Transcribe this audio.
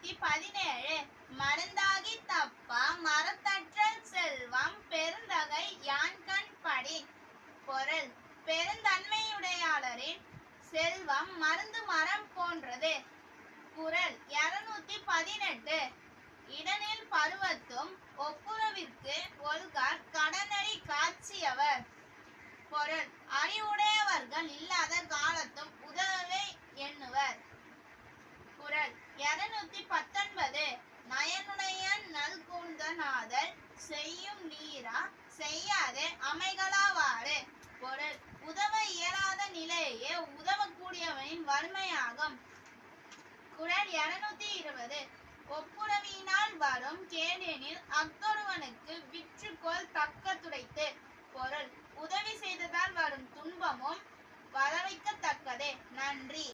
இருநூத்தி பதினேழு மருந்தாகி தப்பா மரத்தற்றல் செல்வம் பெருந்தகை யான்கண் படி பொருள் பெருந்தன்மையுடையாளரின் செல்வம் மருந்து மரம் போன்றது. குரல் செய்யாதே அமைகளாவாறு பொருள் உதவ இயலாத நிலையே உதவக்கூடியவனின் வறுமையாகும். குரல் இருநூத்தி இருபது. ஒப்புரவினால் வரும் கேடெனில் அத்தொருவனுக்கு விற்றுக்கொள் தக்க துடைத்து. பொருள் உதவி செய்ததால் வரும் துன்பமும் வரவைக்கத்தக்கதே நன்றி.